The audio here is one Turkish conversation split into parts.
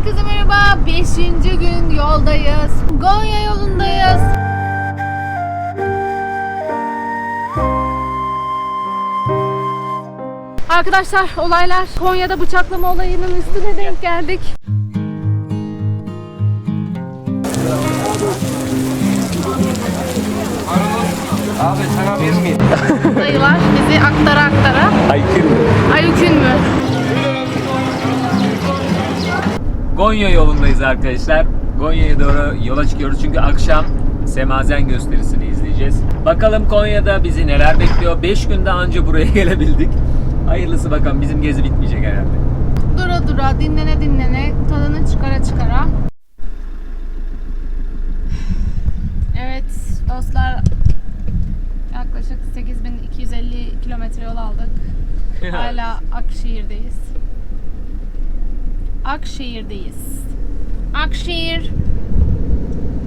Herkese merhaba. 5. gün yoldayız. Gonya yolundayız. Arkadaşlar olaylar Konya'da bıçaklama olayının üstüne denk geldik. Abi sana bir mi? Dayılar bizi aktara aktara. Aykır mı? Ayükün mü? Gonya yolundayız arkadaşlar. Konya'ya doğru yola çıkıyoruz çünkü akşam Semazen gösterisini izleyeceğiz. Bakalım Konya'da bizi neler bekliyor. 5 günde anca buraya gelebildik. Hayırlısı bakalım bizim gezi bitmeyecek herhalde. Dura dura dinlene dinlene tadını çıkara çıkara. Evet dostlar yaklaşık 8250 kilometre yol aldık. Hala Akşehir'deyiz. Akşehir'deyiz. Akşehir.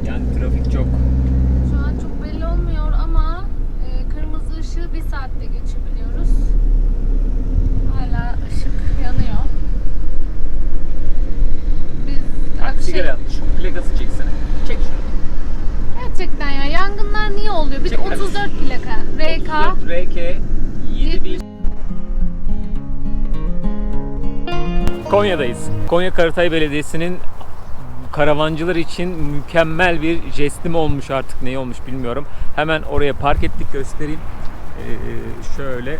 Yani trafik çok. Şu an çok belli olmuyor ama e, kırmızı ışığı bir saatte geçebiliyoruz. Hala ışık yanıyor. Biz Sigara Akşehir... yanlış. Plakası çeksene. Çek şunu. Gerçekten ya yangınlar niye oluyor? Bir de Çek 34 plaka. RK. 34 RK 7000 Konya'dayız. Konya Karatay Belediyesi'nin karavancılar için mükemmel bir jestim olmuş artık ne olmuş bilmiyorum. Hemen oraya park ettik göstereyim. Ee, şöyle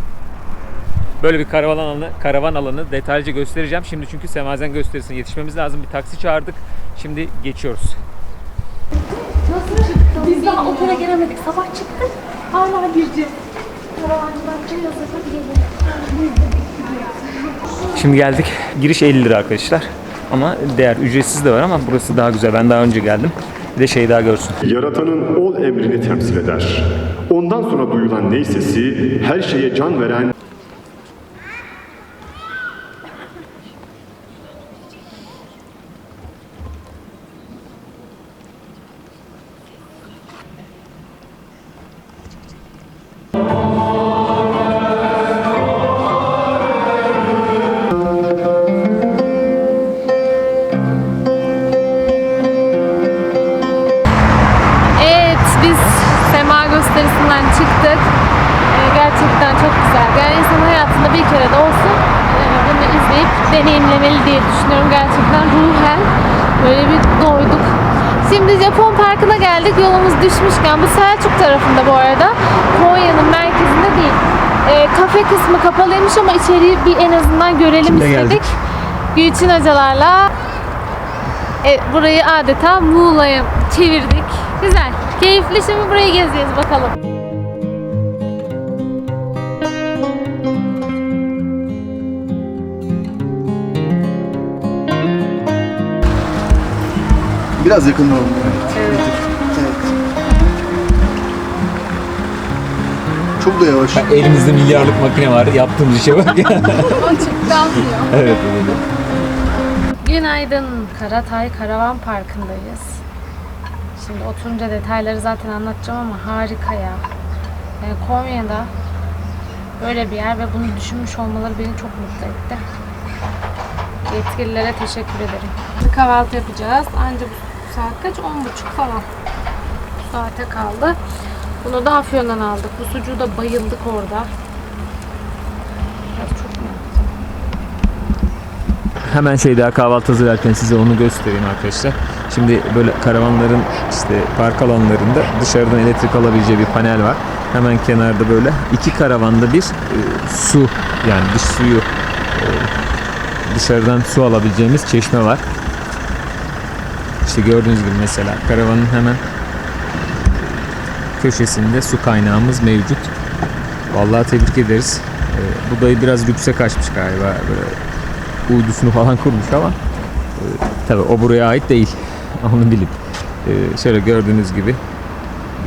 böyle bir karavan alanı, karavan alanı detaylıca göstereceğim. Şimdi çünkü Semazen gösterisine yetişmemiz lazım. Bir taksi çağırdık. Şimdi geçiyoruz. Biz daha otele gelemedik. Sabah çıktık. Hala gireceğiz. Karavancılar geliyorsa hadi gelin. Şimdi geldik. Giriş 50 lira arkadaşlar. Ama değer ücretsiz de var ama burası daha güzel. Ben daha önce geldim. Bir de şey daha görsün. Yaratanın ol emrini temsil eder. Ondan sonra duyulan ney sesi her şeye can veren deneyimlemeli diye düşünüyorum. Gerçekten ruhen böyle bir doyduk. Şimdi Japon Parkı'na geldik. Yolumuz düşmüşken bu Selçuk tarafında bu arada. Konya'nın merkezinde değil. Ee, kafe kısmı kapalıymış ama içeriği bir en azından görelim Şimdi istedik. geldik. Gülçin hocalarla e, burayı adeta Muğla'ya çevirdik. Güzel. Keyifli şimdi burayı gezeceğiz bakalım. Biraz yakın oldu. Evet. evet. Çok da yavaş. Elimizde milyarlık makine var. Yaptığımız işe bak. O çıktı almıyor. evet. Günaydın. Karatay Karavan Parkı'ndayız. Şimdi oturunca detayları zaten anlatacağım ama harika ya. Yani Konya'da böyle bir yer ve bunu düşünmüş olmaları beni çok mutlu etti. Yetkililere teşekkür ederim. Bir kahvaltı yapacağız. Anca bu saat kaç? 10.30 falan. Bu saate kaldı. Bunu da Afyon'dan aldık. Bu sucuğu da bayıldık orada. Hemen şey daha kahvaltı hazırlarken size onu göstereyim arkadaşlar. Şimdi böyle karavanların işte park alanlarında dışarıdan elektrik alabileceği bir panel var. Hemen kenarda böyle iki karavanda bir e, su yani dış suyu e, dışarıdan su alabileceğimiz çeşme var. İşte gördüğünüz gibi mesela karavanın hemen köşesinde su kaynağımız mevcut. Vallahi tebrik ederiz. E, bu dayı biraz lükse kaçmış galiba. Böyle uydusunu falan kurmuş ama e, tabi o buraya ait değil. Onu bilin. E, şöyle gördüğünüz gibi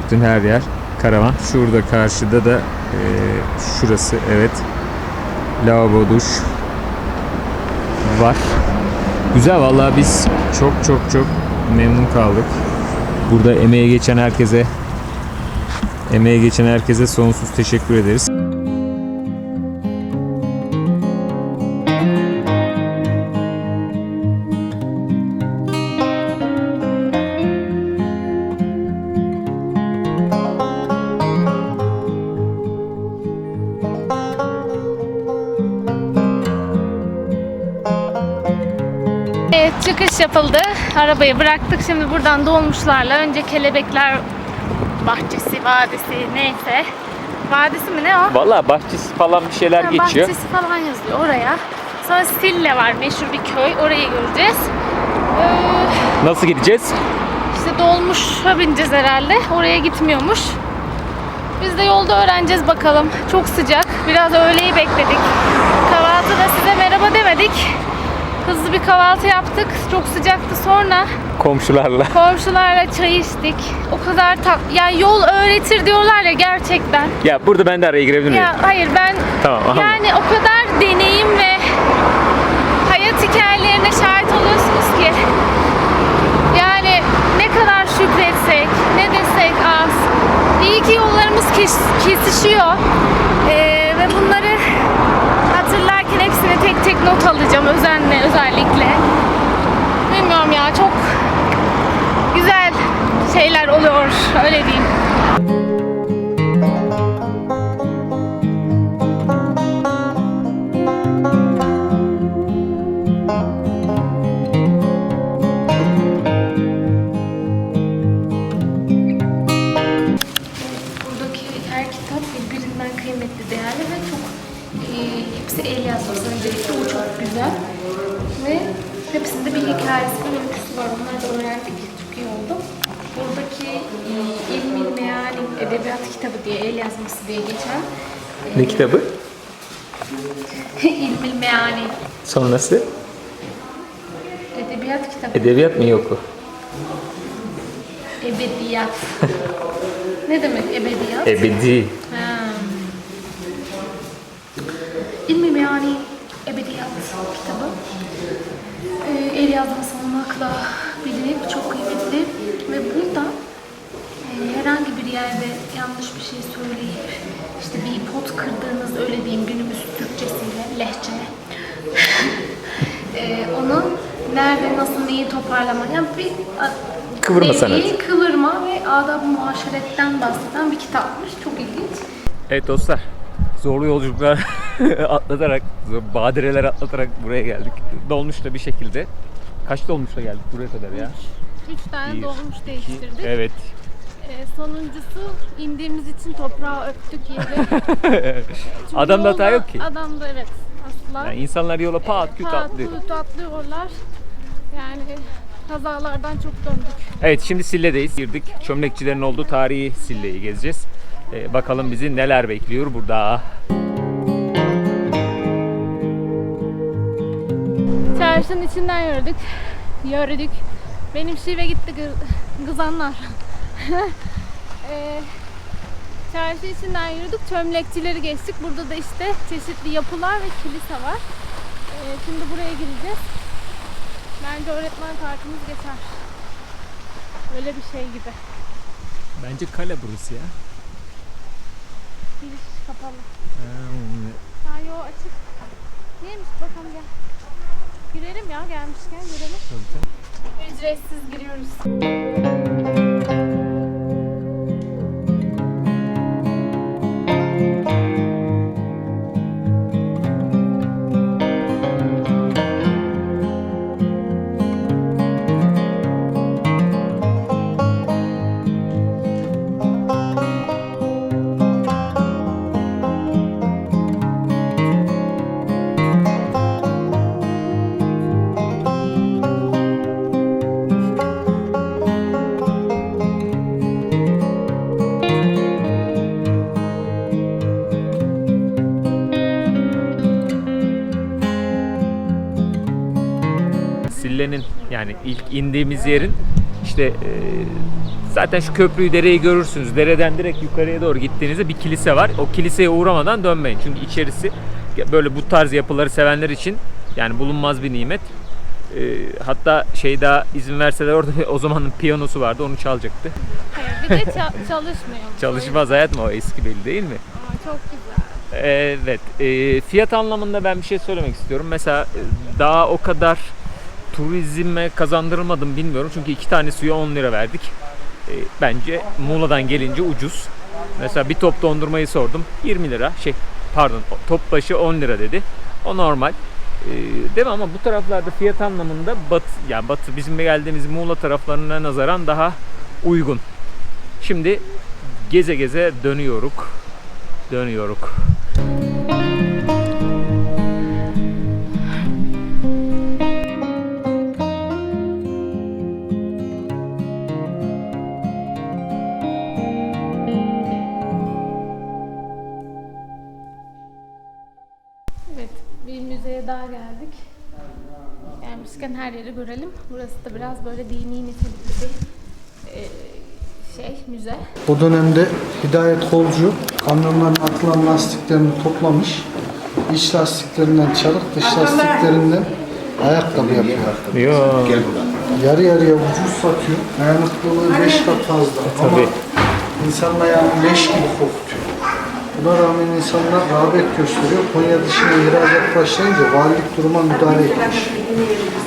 bütün her yer karavan. Şurada karşıda da e, şurası evet lavabo duş var. Güzel vallahi biz çok çok çok memnun kaldık. Burada emeğe geçen herkese emeğe geçen herkese sonsuz teşekkür ederiz. Çıkış yapıldı. Arabayı bıraktık. Şimdi buradan dolmuşlarla önce Kelebekler Bahçesi, Vadisi neyse. Vadisi mi ne o? Valla bahçesi falan bir şeyler Ha, geçiyor. Bahçesi falan yazıyor oraya. Sonra Sille var meşhur bir köy. Orayı göreceğiz. Ee, Nasıl gideceğiz? işte dolmuşa bineceğiz herhalde. Oraya gitmiyormuş. Biz de yolda öğreneceğiz bakalım. Çok sıcak. Biraz öğleyi bekledik. Kahvaltıda size merhaba demedik. Hızlı bir kahvaltı yaptık. Çok sıcaktı sonra. Komşularla. Komşularla çay içtik. O kadar tat... Yani yol öğretir diyorlar ya gerçekten. Ya burada ben de araya girebilir miyim? Ya hayır ben Tamam, anladım. yani o kadar deneyim ve hayat hikayelerine şahit oluyorsunuz ki yani ne kadar şükretsek, ne desek az. İyi ki yollarımız kes- kesişiyor. Ee, ve bunları tek tek not alacağım özenle özellikle. Bilmiyorum ya çok güzel şeyler oluyor öyle diyeyim. Yazması diye geçen Ne kitabı? ilmi meali Sonrası? edebiyat kitabı. Edebiyat mı yok? Ebediyat. ne demek ebediyat? Ebedi. Ha. İlmi Meani Ebediyat kitabı. Ee, el yazması olmakla bilinip çok kıymetli ve burada herhangi bir yerde yanlış bir şey söyleyip işte bir pot kırdığınız öyle diyeyim günümüz Türkçesiyle lehçe e, onu nerede nasıl neyi toparlama yani bir Kıvırma sanatı. kıvırma ve adab-ı muaşeretten bahseden bir kitapmış. Çok ilginç. Evet dostlar. Zorlu yolculuklar atlatarak, badireler atlatarak buraya geldik. Dolmuşla bir şekilde. Kaç dolmuşla geldik buraya kadar ya? Üç tane Bir, dolmuş iki, değiştirdik. Evet. Ee, sonuncusu indiğimiz için toprağı öptük yere. Çünkü Adamda hata yolda- yok ki. Adamda evet asla. Yani insanlar yola pat küt Pat atlıyor. küt atlıyorlar. Yani kazalardan çok döndük. Evet şimdi Sille'deyiz. Girdik. Çömlekçilerin olduğu tarihi Sille'yi gezeceğiz. Ee, bakalım bizi neler bekliyor burada. Çarşının içinden yürüdük. Yürüdük. Benim şive gitti gı- kızanlar. Ee, çarşı içinden yürüdük. Çömlekçileri geçtik. Burada da işte çeşitli yapılar ve kilise var. Ee, şimdi buraya gireceğiz. Bence öğretmen kartımız geçer. Öyle bir şey gibi. Bence kale burası ya. Giriş kapalı. Ha yo açık. Neymiş bakalım gel. Girelim ya gelmişken girelim. Ücretsiz giriyoruz. Sille'nin yani ilk indiğimiz yerin işte e, zaten şu köprüyü dereyi görürsünüz. Dereden direkt yukarıya doğru gittiğinizde bir kilise var. O kiliseye uğramadan dönmeyin. Çünkü içerisi böyle bu tarz yapıları sevenler için yani bulunmaz bir nimet. E, hatta şey daha izin verseler orada o zamanın piyanosu vardı onu çalacaktı. Hayır bir de ça- çalışmıyor. Çalışmaz hayat mı o eski belli değil mi? Ama çok güzel. Evet. e, fiyat anlamında ben bir şey söylemek istiyorum. Mesela e, daha o kadar turizme kazandırılmadım bilmiyorum. Çünkü iki tane suya 10 lira verdik. E, bence Muğla'dan gelince ucuz. Mesela bir top dondurmayı sordum. 20 lira. Şey pardon top başı 10 lira dedi. O normal. Ee, değil mi ama bu taraflarda fiyat anlamında batı yani batı bizim geldiğimiz Muğla taraflarına nazaran daha uygun. Şimdi geze geze dönüyoruz. Dönüyoruz. Bir müzeye daha geldik. Gelmişken her yeri görelim. Burası da biraz böyle dini nitelikli bir e, şey, müze. O dönemde Hidayet Kolcu kamyonların atılan lastiklerini toplamış. İç lastiklerinden çalıp dış lastiklerinden ayakkabı yapıyor. Yo. Yarı yarıya ucuz satıyor. Dayanıklılığı 5 kat fazla. Ama Tabii. insanın ayağını leş gibi kokutuyor. Buna rağmen insanlar rağbet gösteriyor. Konya dışına ihracat başlayınca valilik duruma müdahale etmiş.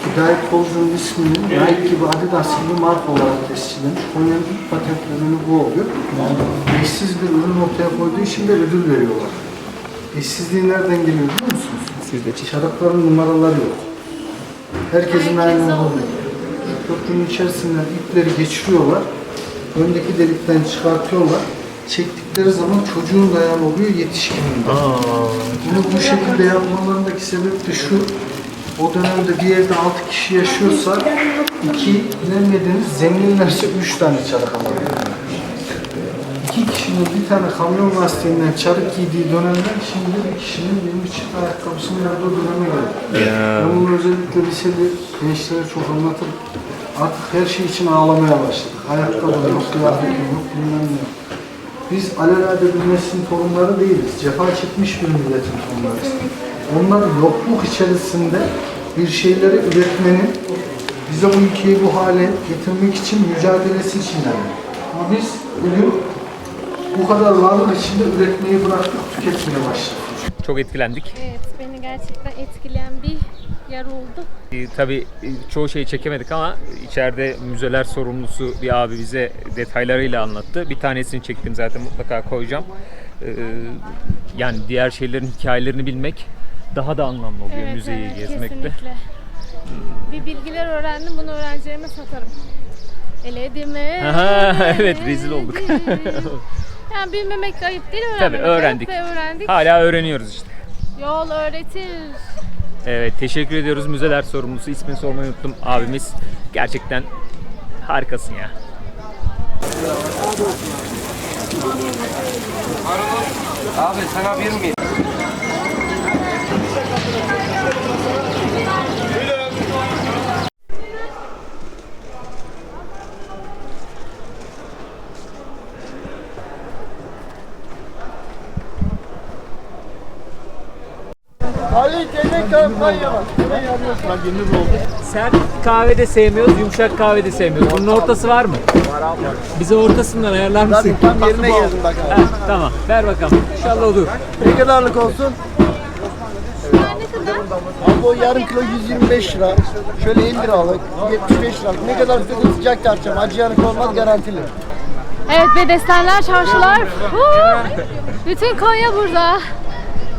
Hidayet Kolcu'nun ismini Nike gibi Adidas gibi marka olarak tescillemiş. Konya'nın ilk patentlerinin bu oluyor. Eşsiz bir ürün ortaya koyduğu için de ödül veriyorlar. Eşsizliği nereden geliyor biliyor musunuz? Siz de çekin. Çarıkların numaraları yok. Herkesin aynı olduğu. Köprünün içerisinden ipleri geçiriyorlar. Öndeki delikten çıkartıyorlar. Çektikleri zaman çocuğun dayanı oluyor yetişkinin de. Bunu bu şekilde yapmalarındaki sebep de şu. O dönemde bir evde 6 kişi yaşıyorsa iki bilemediniz zenginlerse 3 tane çarık alabiliyor. İki kişinin bir tane kamyon lastiğinden çarık giydiği dönemden şimdi bir kişinin 20 çift ayakkabısının olduğu döneme geldi. Ben bunu özellikle liseli gençlere çok anlatırım. Artık her şey için ağlamaya başladık. Ayakkabı yok, kıyafetim yok, bilmem ne yok. Biz alelade bir neslin torunları değiliz. Cefa çekmiş bir milletin torunlarıyız. Onlar yokluk içerisinde bir şeyleri üretmenin, bize bu ülkeyi bu hale getirmek için mücadelesi içindeler. Ama biz bugün bu kadar varlık içinde üretmeyi bıraktık, tüketmeye başladık. Çok etkilendik. Evet, beni gerçekten etkileyen bir yer oldu. Ee, tabii e, çoğu şeyi çekemedik ama içeride müzeler sorumlusu bir abi bize detaylarıyla anlattı. Bir tanesini çektim zaten mutlaka koyacağım. Ee, yani diğer şeylerin hikayelerini bilmek daha da anlamlı oluyor Evet, müzeyi evet, gezmekte. Kesinlikle. Bir bilgiler öğrendim, bunu öğrencilerime satarım. Eledi Aha, evet, rezil olduk. yani bilmemek ayıp değil, öğrenmemek Tabii öğrendik. öğrendik. Hala öğreniyoruz işte. Yol öğretir. Evet teşekkür ediyoruz müzeler sorumlusu ismini sormayı unuttum abimiz. Gerçekten harikasın ya. Abi sana bir mi? Ali Demek kampanya var. Bak yeni oldu. Sert kahve de sevmiyoruz, yumuşak kahve de sevmiyoruz. Bunun ortası var mı? Var abi. Bize ortasından ayarlar mısın? Tam yerine geldim bak abi. Heh, tamam ver bakalım. İnşallah olur. Ne kadarlık olsun? Abi o yarım kilo 125 lira. Şöyle 50 liralık, 75 liralık. Ne kadar istedim sıcak tartacağım. Acı yanık olmaz garantili. Evet ve desenler, çarşılar. Huu! Bütün Konya burada.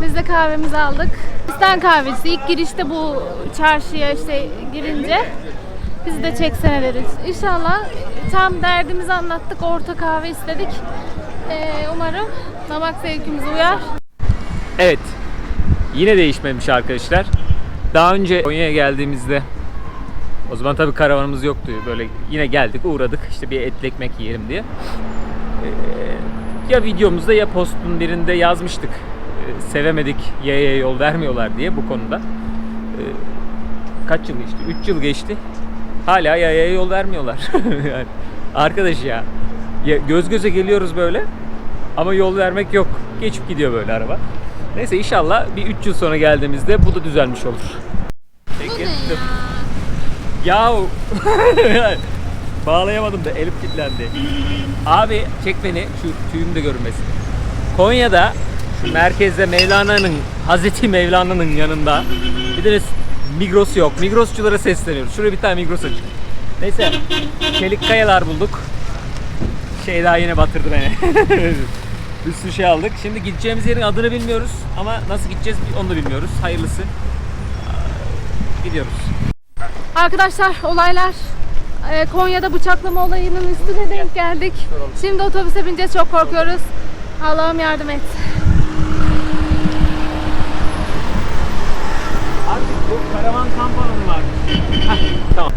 Biz de kahvemizi aldık. İstan kahvesi. İlk girişte bu çarşıya işte girince bizi de çeksene deriz. İnşallah tam derdimizi anlattık. Orta kahve istedik. Ee, umarım damak zevkimize uyar. Evet. Yine değişmemiş arkadaşlar. Daha önce Konya'ya geldiğimizde o zaman tabii karavanımız yoktu. Böyle yine geldik, uğradık. işte bir etli ekmek yiyelim diye. Ee, ya videomuzda ya postun birinde yazmıştık. Sevemedik, yaya yol vermiyorlar diye bu konuda. Ee, kaç yıl geçti? 3 yıl geçti. Hala yaya yol vermiyorlar. yani, arkadaş ya, ya göz göze geliyoruz böyle ama yol vermek yok. Geçip gidiyor böyle araba. Neyse inşallah bir 3 yıl sonra geldiğimizde bu da düzelmiş olur. Peki. Yahu bağlayamadım da elim kilitlendi. Abi çek beni şu tüyüm de görünmesin. Konya'da merkezde Mevlana'nın Hazreti Mevlana'nın yanında bir de Migros yok. Migrosçulara sesleniyoruz. Şuraya bir tane Migros açık. Neyse çelik kayalar bulduk. Şey daha yine batırdı beni. bir sürü şey aldık. Şimdi gideceğimiz yerin adını bilmiyoruz ama nasıl gideceğiz onu da bilmiyoruz. Hayırlısı. Gidiyoruz. Arkadaşlar olaylar e, Konya'da bıçaklama olayının üstüne denk geldik. Şimdi otobüse bineceğiz çok korkuyoruz. Allah'ım yardım et. Artık bu karavan kamp alanı var. Tamam.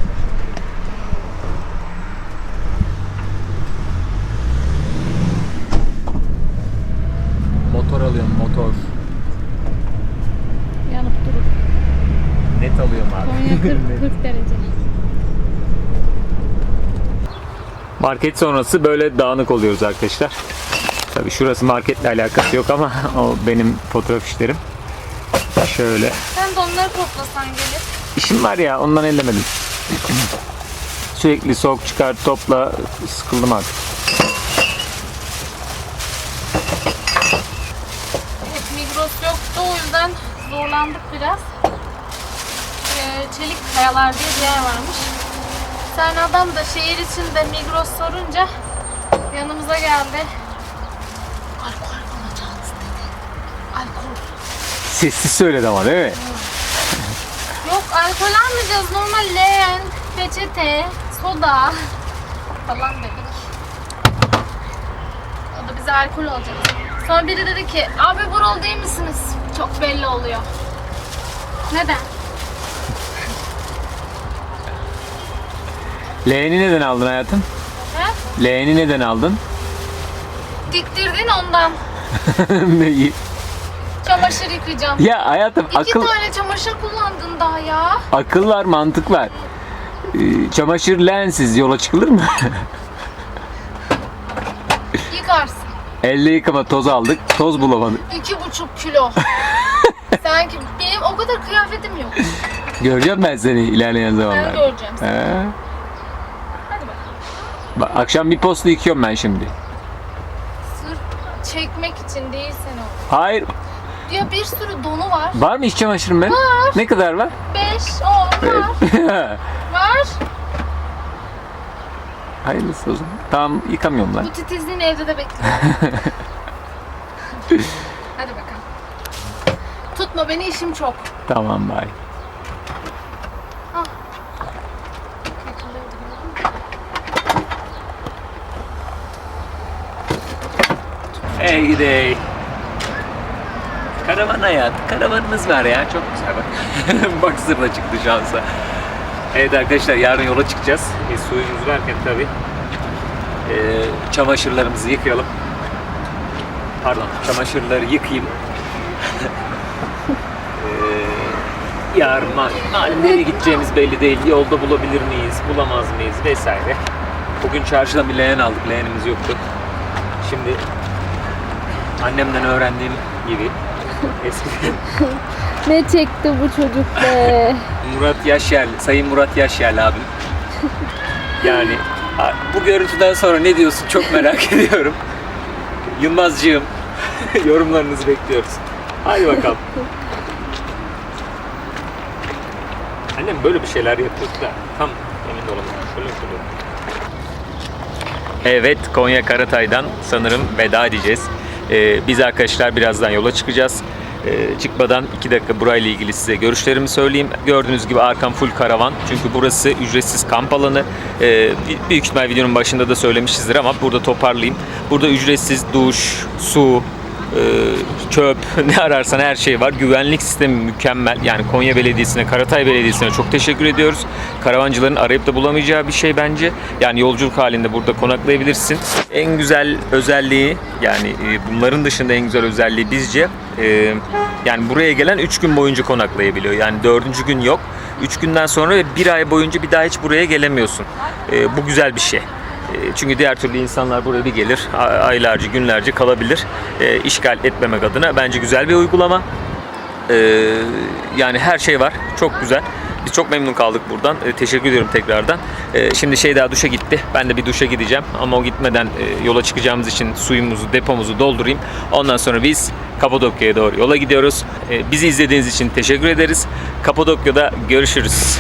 Motor alıyorum motor. Yanıp durur. Net alıyorum abi. Konya 40, 40 derece. Market sonrası böyle dağınık oluyoruz arkadaşlar. Tabii şurası marketle alakası yok ama o benim fotoğraf işlerim. Şöyle. Sen de onları toplasan gelir. İşim var ya ondan ellemedim. Sürekli soğuk çıkar topla sıkıldım artık. Evet, Migros yoktu o yüzden zorlandık biraz. Ee, Çelik Kayalar diye bir yer varmış. Tane adam da şehir içinde Migros sorunca yanımıza geldi. Alkol Sessiz söyledi ama değil mi? Yok alkol almayacağız. Normal leğen, peçete, soda falan dedik. O da bize alkol alacak. Sonra biri dedi ki abi buralı değil misiniz? Çok belli oluyor. Neden? Leğeni neden aldın hayatım? He? Leğeni neden aldın? Diktirdin ondan. Neyi? Çamaşır yıkayacağım. ya hayatım İki akıl tane çamaşır kullandın daha ya. akıl var mantık var. Ee, Çamaşır leğensiz yola çıkılır mı? Yıkarsın. Elle yıkama toz aldık. Toz bulamadık. İki buçuk kilo. Sanki benim o kadar kıyafetim yok. Göreceğim ben seni ilerleyen Ben zamanlarda. göreceğim seni. He. Hadi bakalım. Bak, akşam bir posta yıkıyorum ben şimdi. Sırf çekmek için değil seni o. Hayır. Ya bir sürü donu var. Var mı iç çamaşırım ben? Var. Ne kadar var? 5, 10 var. Var. Hayırlısı o zaman. Tamam yıkamıyorum lan. Bu titizliğin evde de bekliyor. Hadi bakalım. Tutma beni işim çok. Tamam bay. Hey gidey. Karavan hayat. Karavanımız var ya. Çok güzel bak. bak zırla çıktı şansa. Evet arkadaşlar yarın yola çıkacağız. E, suyumuz varken tabii. E, çamaşırlarımızı yıkayalım. Pardon çamaşırları yıkayayım. Ee, yarın nereye gideceğimiz belli değil. Yolda bulabilir miyiz, bulamaz mıyız vesaire. Bugün çarşıdan bir leğen aldık. Leğenimiz yoktu. Şimdi annemden öğrendiğim gibi Ne çekti bu çocuk be? Murat Yaşyerli, Sayın Murat Yaşyerli abim. Yani bu görüntüden sonra ne diyorsun çok merak ediyorum. Yılmazcığım yorumlarınızı bekliyoruz. Hadi bakalım. Annem böyle bir şeyler yapıyordu da tam emin olamadım. Şöyle şöyle. Evet Konya Karatay'dan sanırım veda edeceğiz. Ee, biz arkadaşlar birazdan yola çıkacağız. Ee, çıkmadan 2 dakika burayla ilgili size görüşlerimi söyleyeyim. Gördüğünüz gibi arkam full karavan. Çünkü burası ücretsiz kamp alanı. Ee, büyük ihtimal videonun başında da söylemişizdir ama burada toparlayayım. Burada ücretsiz duş, su, çöp ne ararsan her şey var. Güvenlik sistemi mükemmel. Yani Konya Belediyesi'ne, Karatay Belediyesi'ne çok teşekkür ediyoruz. Karavancıların arayıp da bulamayacağı bir şey bence. Yani yolculuk halinde burada konaklayabilirsin. En güzel özelliği yani e, bunların dışında en güzel özelliği bizce e, yani buraya gelen 3 gün boyunca konaklayabiliyor. Yani 4. gün yok. 3 günden sonra ve 1 ay boyunca bir daha hiç buraya gelemiyorsun. E, bu güzel bir şey. E, Çünkü diğer türlü insanlar buraya bir gelir, aylarca, günlerce kalabilir. E, işgal etmemek adına bence güzel bir uygulama. E, yani her şey var, çok güzel. Biz çok memnun kaldık buradan. Teşekkür ediyorum tekrardan. Şimdi şey daha duşa gitti. Ben de bir duşa gideceğim. Ama o gitmeden yola çıkacağımız için suyumuzu, depomuzu doldurayım. Ondan sonra biz Kapadokya'ya doğru yola gidiyoruz. Bizi izlediğiniz için teşekkür ederiz. Kapadokya'da görüşürüz.